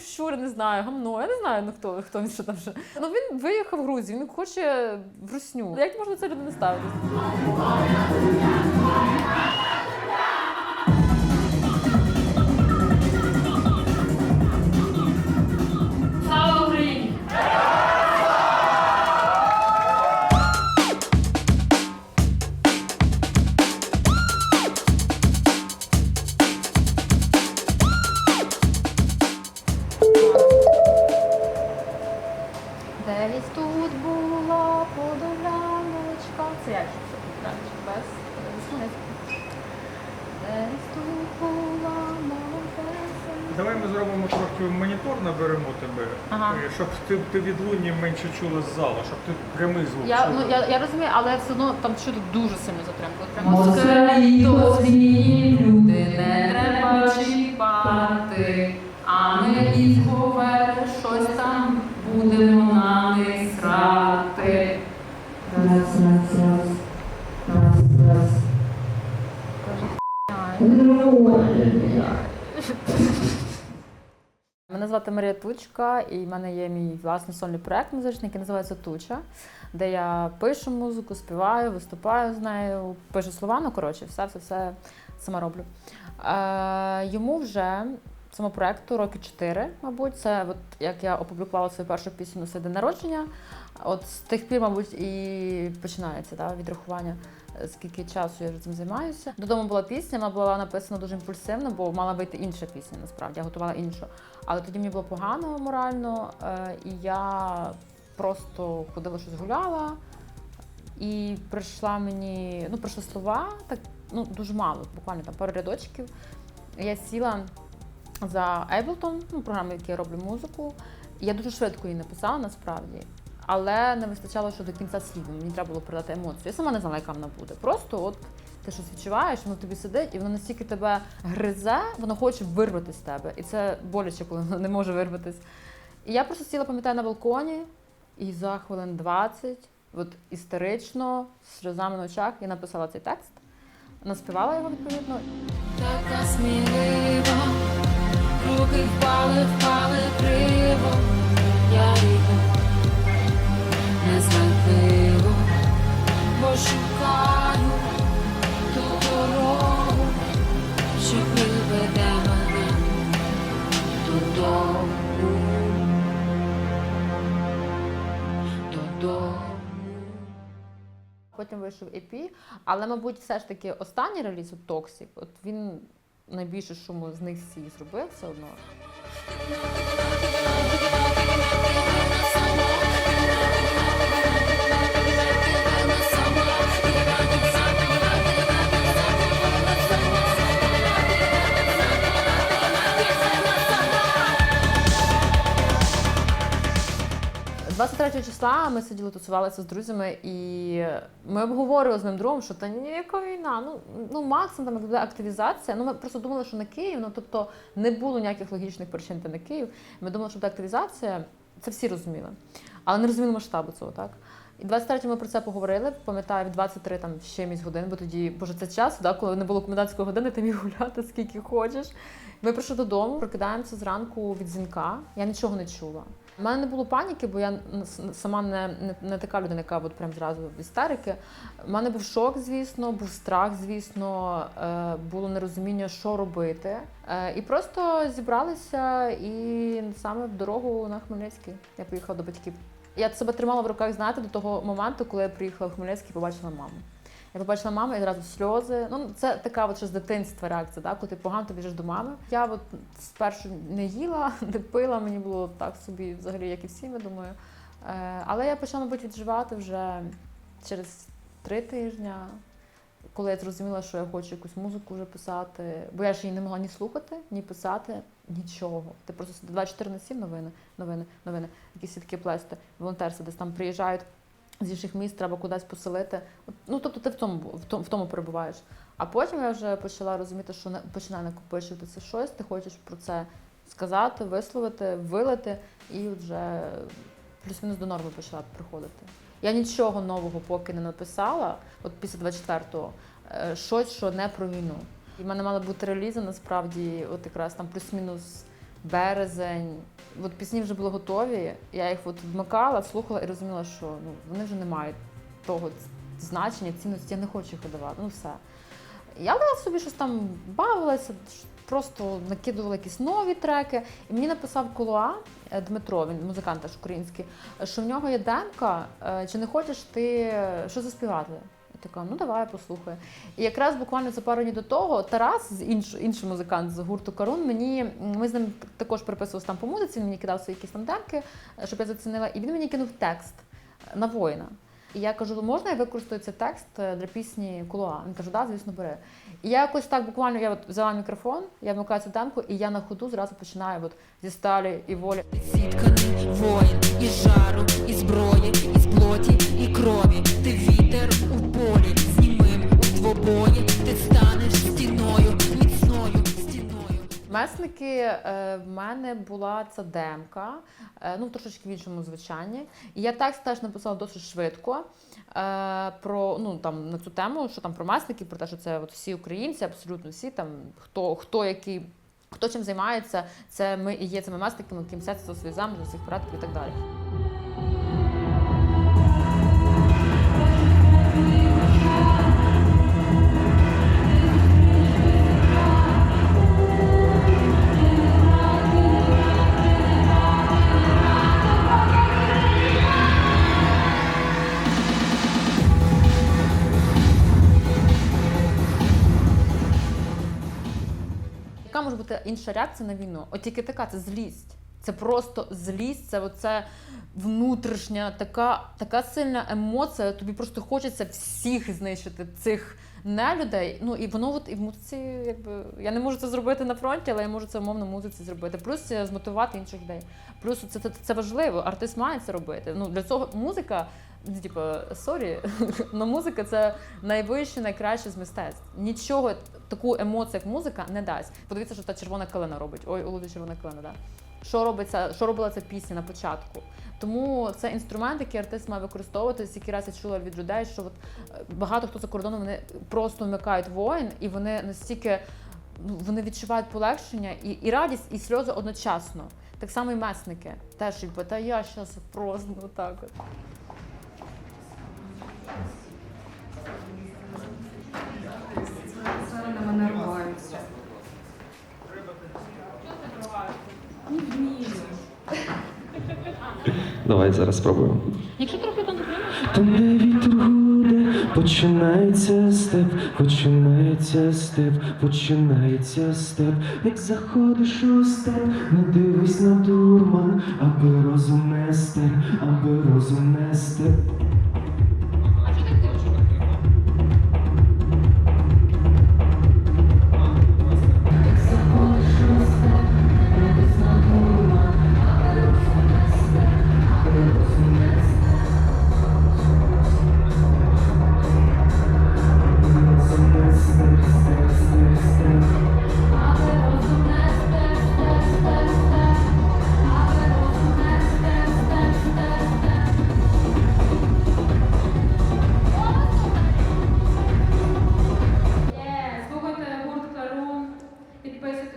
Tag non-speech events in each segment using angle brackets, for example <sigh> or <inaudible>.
щур, не знаю, гамно. Я не знаю, ну хто, хто він що там ще. Ну він виїхав в Грузію, він хоче в русню. Як можна це людину ставитися? Наберемо тебе, Ага. е, щоб ти, ти відлуння менше чула з залу, щоб ти прямий звук Я, чула. ну, я, я розумію, але все одно там чути дуже сильно затримку. От Прямо Москалі свої люди не треба чіпати, звати Марія Тучка, і в мене є мій власний сольний проект музичний, який називається Туча, де я пишу музику, співаю, виступаю з нею, пишу слова, ну коротше, все, все, все сама роблю. Е, йому вже цьому проекту роки 4, мабуть. Це от як я опублікувала свою першу пісню на народження. От з тих пір, мабуть, і починається да, відрахування. Скільки часу я вже цим займаюся. Додому була пісня, вона була написана дуже імпульсивно, бо мала вийти інша пісня, насправді. Я готувала іншу. Але тоді мені було погано морально, е, і я просто ходила щось гуляла. І прийшла мені, ну, прийшли слова, так ну дуже мало, буквально там пару рядочків. Я сіла за Ableton, ну, програму, в якій я роблю музику. Я дуже швидко її написала насправді. Але не вистачало що до кінця слів. Мені треба було передати емоцію. Я сама не знала, яка вона буде. Просто от ти щось відчуваєш, воно тобі сидить, і воно настільки тебе гризе, воно хоче вирвати з тебе. І це боляче, коли воно не може вирватися. І я просто сіла, пам'ятаю, на балконі, і за хвилин 20, от істерично, з сльозами на очах, я написала цей текст, наспівала його відповідно. така смілива, руки впали, впали криво, я йду незрадливо, бо шукаю ту дорогу, що приведе мене додому. Потім вийшов EP, але, мабуть, все ж таки останній реліз от Toxic, от він найбільше шуму з них всі зробив все одно. – 23 числа ми сиділи, тусувалися з друзями, і ми обговорювали з моїм другом, що та ніяка війна. Ну, ну максимум там буде активізація. Ну ми просто думали, що на Київ, ну тобто не було ніяких логічних причин та на Київ. Ми думали, що буде активізація, це всі розуміли, але не розуміли масштабу цього, так. І 23 ми про це поговорили. Пам'ятаю, в 23 там ще місць годин, бо тоді, боже, це час, да, коли не було комендантської години, ти міг гуляти скільки хочеш. Ми прийшли додому, прокидаємося зранку від дзвінка. Я нічого не чула. У мене не було паніки, бо я сама не, не, не така людина, яка от прям зразу в істерики. У мене був шок, звісно, був страх, звісно, е, було нерозуміння, що робити. Е, і просто зібралися і саме в дорогу на Хмельницький. Я поїхала до батьків. Я себе тримала в руках, знаєте, до того моменту, коли я приїхала в Хмельницький і побачила маму. Я побачила маму і одразу сльози. Ну, це така от з дитинства реакція, да? коли ти погано ти біжиш до мами. Я от спершу не їла, <laughs> не пила, мені було так собі, взагалі, як і всім, я думаю. Е, але я почала, мабуть, відживати вже через три тижні, коли я зрозуміла, що я хочу якусь музику вже писати. Бо я ж її не могла ні слухати, ні писати, нічого. Ти просто сидиш 24 на 7 новини, новини, новини, якісь сітки плести, волонтерство, десь там приїжджають з інших міст, треба кудись поселити. Ну, тобто ти в тому, в тому, в тому перебуваєш. А потім я вже почала розуміти, що не- починає накопичуватися щось, ти хочеш про це сказати, висловити, вилити, і вже плюс-мінус до норми почала приходити. Я нічого нового поки не написала, от після 24-го, е, щось, що не про війну. І в мене мали бути релізи, насправді, от якраз там плюс-мінус березень. От пісні вже були готові. Я їх от вмикала, слухала і розуміла, що ну, вони вже не мають того значення, цінності, я не хочу їх видавати. Ну все. Я собі щось там бавилася, просто накидувала якісь нові треки. І мені написав Колуа е, Дмитро, він музикант теж український, що в нього є демка, е, чи не хочеш ти е, що заспівати? Така, ну давай послухай. І якраз буквально за пару днів до того Тарас, інш, інший музикант з гурту Карун, мені ми з ним також переписувалися там по музиці, він мені кидав свої якісь там демки, е, щоб я зацінила, і він мені кинув текст е, на воїна. І я кажу, можна я використаю цей текст е, для пісні Кулуа? Він каже, да, звісно, бери. І я якось так буквально я от взяла мікрофон, я вмикаю цю демку, і я на ходу зразу починаю от зі сталі і волі. Зітканий воїн із жару, і зброї, із плоті у ти станеш стіною, міцною стіною. Месники е, в мене була ця демка, е, ну трошечки в іншому звучанні. І я текст теж написала досить швидко е, про ну там на цю тему, що там про месників, про те, що це от всі українці, абсолютно всі там, хто хто який. Хто чим займається, це ми і є цими мстяться за свої землі, за своїх предків і так далі. Інша реакція на війну? От тільки така це злість. Це просто злість, це оце внутрішня така, така сильна емоція. Тобі просто хочеться всіх знищити цих нелюдей. Ну і воно от і в музиці, якби я не можу це зробити на фронті, але я можу це умовно в музиці зробити. Плюс е, змотивувати інших людей. Плюс це, це, це важливо. Артист має це робити. Ну для цього музика. ну, Типу, сорі, <laughs> але музика це найвище, найкраще з мистецтв. Нічого таку емоцію, як музика, не дасть. Подивіться, що та червона калина робить. Ой, у червона калина, да? Що робиться, що робила ця пісня на початку? Тому це інструмент, який артист має використовувати. Скільки раз я чула від людей, що от е, багато хто за кордоном вони просто вмикають воїн, і вони настільки ну, вони відчувають полегшення і, і радість, і сльози одночасно. Так само і месники. Теж якби, та я щас просто отак от. Зараз на мене ругаються. Давай зараз спробуємо. Якщо трохи там Там, де вітер гуде, починається степ, починається степ, починається степ. Як заходиш у степ, не дивись на дурман, аби розум не степ, аби розум не Слухайте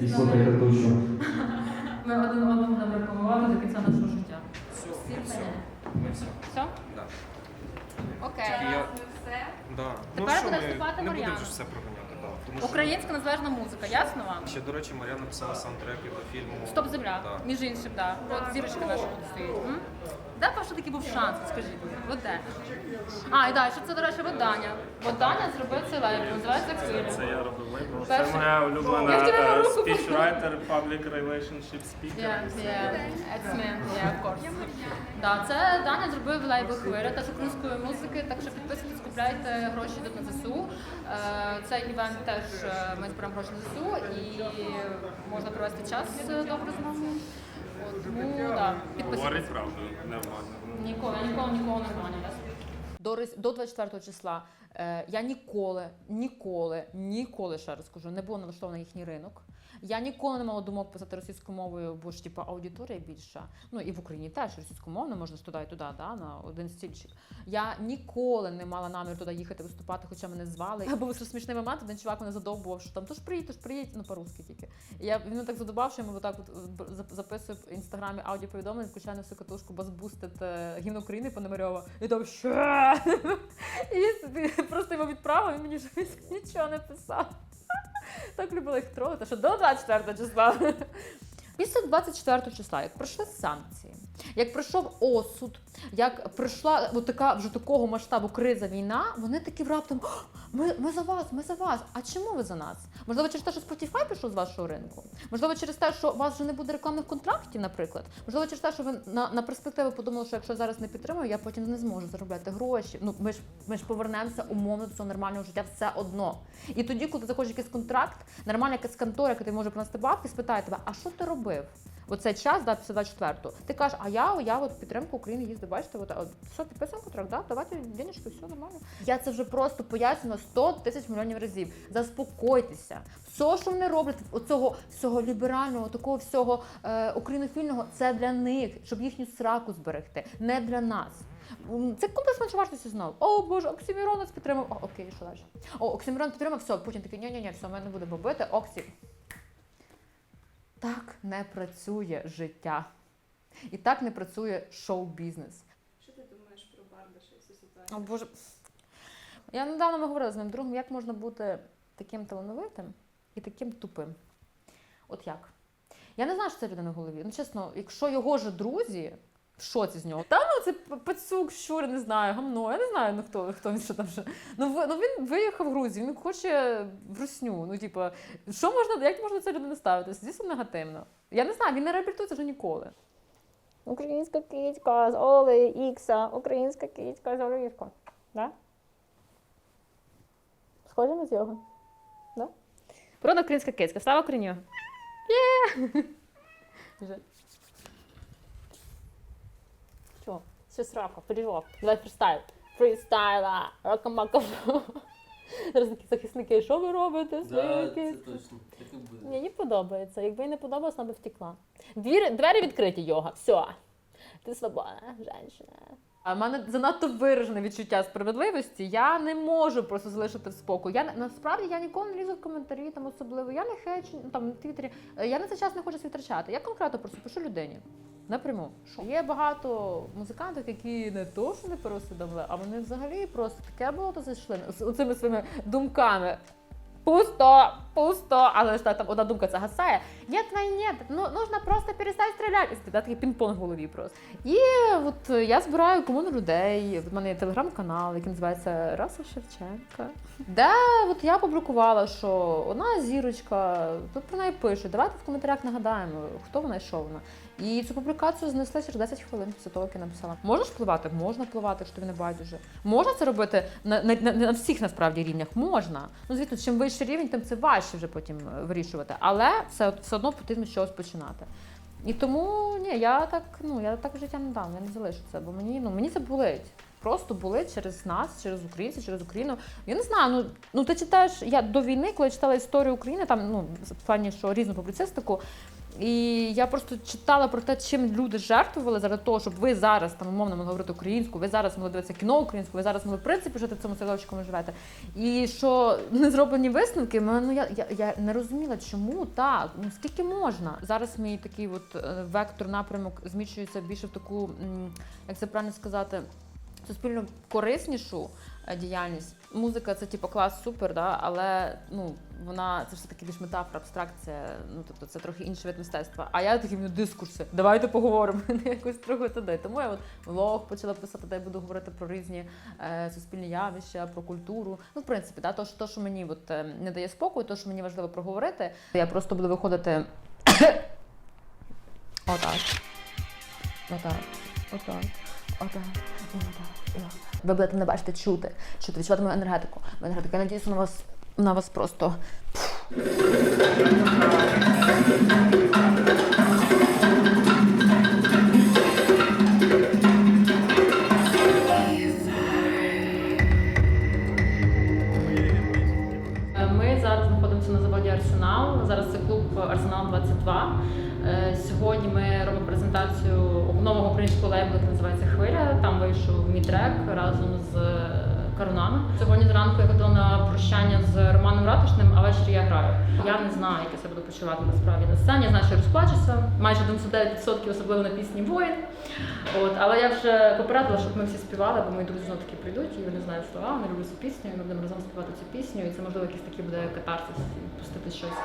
І на слухайте душу. <laughs> Ми один одному будемо рекомендувати до кінця нашого життя. Ми все. Все? Да. Окей. Я... Да. Тепер що буде ми виступати не Мар'яна. будемо ж все проганяти, да. Тому що Українська незалежна музика, ясно вам? ще, до речі, Мар'яна написала саундтреки до фільму Стоп земля, Да. між іншим, да. От зірочка наша тут стоїть. М? Де ваш такий був шанс, скажіть? От де? А, і далі, що це, до речі, видання. Видання зробив цей лейбл, називається Квілі. Це я робив лейбл. Перше- Це моя улюблена Я вчора е, руку speechwriter, public relationship speaker. Yeah, yeah, it's me, yeah, of course. Да, це Даня зробив лейбл хвиля, теж української музики, так що підписуйтесь, купляйте гроші йдуть на ЗСУ. Е, Цей івент теж е, ми зберемо гроші на ЗСУ і можна провести час е, добре з нами. От, Тому да. Говорить правду, нормально. Ніколи, ніколи, нікого не. До, рос- до 24 числа Е, я ніколи, ніколи, ніколи ще раз кажу, не була налаштована на їхній ринок. Я ніколи не мала думок писати російською мовою, бо ж типу, аудиторія більша. Ну і в Україні теж російськомовно можна ж туди і туди, да, на один стільчик. Я ніколи не мала намір туди їхати виступати, хоча мене звали. Був смішний момент, один чувак мене задовбував, що там тож приїдь, тож приїдь, ну по-русски тільки. Я він так задобав, що я йому отак от е, записую в інстаграмі аудіоповідомлення, включаю на всю катушку Басбустед гімн України Пономарьова. І там що? <laughs> І просто йому відправив, він мені ж <laughs> нічого не писав. Так любила їх тролити, що до 24 числа. Після 24 числа, як пройшли санкції, як пройшов осуд, як пройшла от така вже такого масштабу криза війна, вони такі раптом ми, ми за вас, ми за вас. А чому ви за нас? Можливо, через те, що Spotify пішов з вашого ринку? Можливо, через те, що у вас вже не буде рекламних контрактів, наприклад. Можливо, через те, що ви на, на перспективу подумали, що якщо я зараз не підтримую, я потім не зможу заробляти гроші. Ну ми ж ми ж повернемося умовно до цього нормального життя все одно. І тоді, коли ти заходиш в якийсь контракт, нормальна якась контора, яка ти може принести бабки, спитає тебе, а що ти робив? Оцей час, да, після 24-го. Ти кажеш, а я, я от підтримку України їздив, бачите, от, от, все, підписуємо контракт, да, давайте денежки, все нормально. Я це вже просто пояснювала 100 тисяч мільйонів разів. Заспокойтеся. Все, що вони роблять, оцього всього ліберального, такого всього е, українофільного, це для них, щоб їхню сраку зберегти, не для нас. Це комплекс менше вартості знову. О боже, Оксімірон нас підтримав. О, окей, що далі? О, Оксімірон підтримав, все, Путін такий, ні-ні-ні, все, ми не будемо бити. Оксі. Так не працює життя. І так не працює шоу-бізнес. Що ти думаєш про Бардаша і цю ситуацію? О Боже. Я недавно ми говорили з моїм другом, як можна бути таким талановитим і таким тупим. От як? Я не знаю, що це людина в голові. Ну, чесно, якщо його ж друзі в шоці з нього. Та ну це пацюк, щур, не знаю, гамно. Я не знаю, ну хто, хто він що там вже. Ну, ну він виїхав в Грузію, він хоче в русню. Ну, типу, що можна, як можна це людина ставитися? Звісно, негативно. Я не знаю, він не реабілітується вже ніколи. Українська кицька з Оли Ікса, українська кицька з Оли Ікса. Да? Схоже на цього? Да? Прона українська кицька, слава Україні! Є! Вже. Що? Все срака, прижок. Давай фристайл. Фристайла, рокамака. Зараз такі захисники, що ви робите? Да, це точно. Так і буде. Мені подобається. Якби їй не подобалось, вона б втекла. Двері, двері відкриті йога. Все. Ти свободна, жінка. А в мене занадто виражене відчуття справедливості. Я не можу просто залишити в спокій. Я насправді я ніколи не лізу в коментарі, там особливо. Я не хечу ну, там на твіттері. Е, Я на цей час не хочу свій втрачати. Я конкретно просто пишу людині. Напряму. Що? Є багато музикантів, які не то, що не переусвідомили, а вони взагалі просто таке болото зайшли з цими своїми думками. Пусто, пусто, але ж там одна думка це гасає. Нет, войны нет, ну нужно просто перестати стріляти. І такий пінг-понг в голові просто. І от я збираю комуну людей. В мене є телеграм-канал, який називається Раса Шевченка. Де от я публікувала, що одна зірочка, тут про неї пишуть. Давайте в коментарях нагадаємо, хто вона і що вона. І цю публікацію знесли через 10 хвилин після того, як я написала. Можна ж впливати? Можна впливати, якщо тобі не байдуже. Можна це робити на, на, на, на всіх насправді рівнях? Можна. Ну, звісно, чим вищий рівень, тим це важче вже потім е, вирішувати. Але все, все одно потрібно чогось починати. І тому ні, я так, ну я так життя не дам, я не залишу це, бо мені, ну, мені це болить. Просто болить через нас, через українців, через Україну. Я не знаю, ну, ну ти читаєш, я до війни, коли читала історію України, там ну, в плані, що різну публіцистику, і я просто читала про те, чим люди жертвували заради того, щоб ви зараз там умовно могли говорити українську, ви зараз могли дивитися кіно українську, ви зараз могли в принципі жити в цьому в живете. І що не зроблені висновки, ну я, я, я не розуміла, чому так. Ну скільки можна? Зараз мій такий от е, вектор напрямок зміщується більше в таку, як це правильно сказати, суспільно кориснішу е, діяльність. Музика це типу клас супер, да? але ну вона це все таки більш метафора, абстракція. Ну тобто це трохи інший вид мистецтва. А я такі ну, дискурси. Давайте поговоримо <laughs> якось трохи туди. Тому я от влог почала писати, де я буду говорити про різні е, суспільні явища, про культуру. Ну, в принципі, да, то, що, то, що мені от, е, не дає спокою, то, що мені важливо проговорити. Я просто буду виходити. <coughs> Отак. Отак. Отак отак, і отак, і отак. Ви будете не бачите чути, чути, відчувати мою енергетику. Мою енергетику. Я надіюся на вас на вас просто. Ми зараз знаходимося на заводі Арсенал. Зараз це клуб Арсенал 22. Е, Сьогодні ми робимо презентацію нового українського лейблу, який називається Хвиля. Там вийшов мій трек разом з е, Карунами. Сьогодні зранку я ходила на прощання з Романом Ратушним, а ввечері я граю. Я не знаю, як я себе буду почувати насправді на сцені. Я знаю, що я розплачуся. Майже 99% особливо на пісні воїн. От, але я вже попередила, щоб ми всі співали, бо мої друзі знову таки прийдуть, і вони знають слова, вони люблять цю пісню, і ми будемо разом співати цю пісню, і це можливо якийсь такий буде катарсис і пустити щось.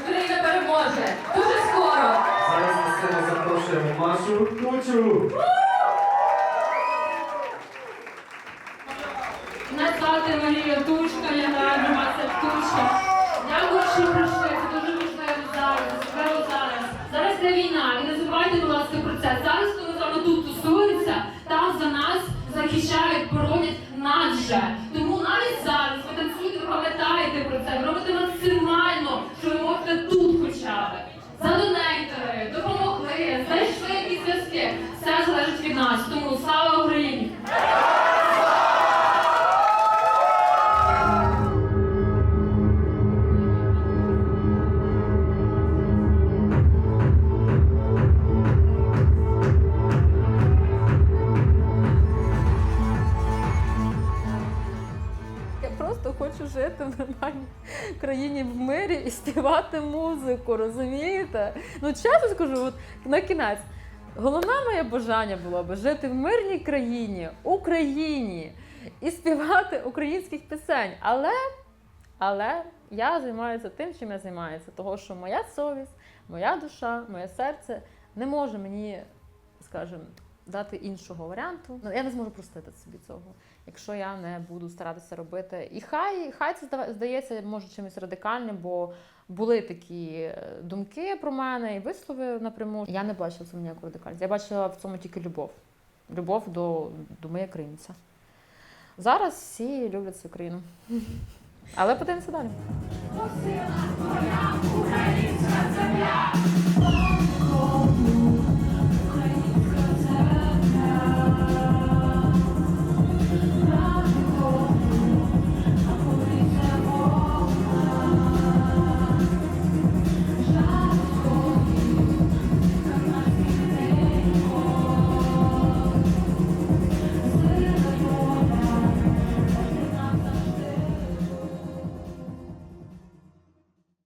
Україна переможе! Дуже скоро! Зараз на сцену запрошуємо Машу Кучу. Мене звати Марія Тушка, я граю Мася Тушка. Дякую, що прийшли. Це дуже важливо зараз, особливо зараз. Зараз йде війна, і не забувайте, будь ласка, про це. Зараз, коли вами тут тусуємося, там за нас захищають, боронять нас же. Тому навіть зараз ви танцюєте, ви пам'ятаєте про це, ви робите що ви можете тут хоча б. Задонейтери, допомогли, знайшли якісь зв'язки. Все залежить від нас. Співати музику, розумієте? Ну чесно скажу, от на кінець. Головне моє бажання було би жити в мирній країні, Україні і співати українських пісень. Але, але я займаюся тим, чим я займаюся, того що моя совість, моя душа, моє серце не може мені, скажімо, дати іншого варіанту. Ну, я не зможу простити собі цього якщо я не буду старатися робити. І хай, хай це здається, може чимось радикальним, бо були такі е, думки про мене і вислови напряму. Я не бачила в цьому ніяку радикальність. Я бачила в цьому тільки любов. Любов до, до моєї країнця. Зараз всі люблять свою країну. <laughs> Але подивимося далі.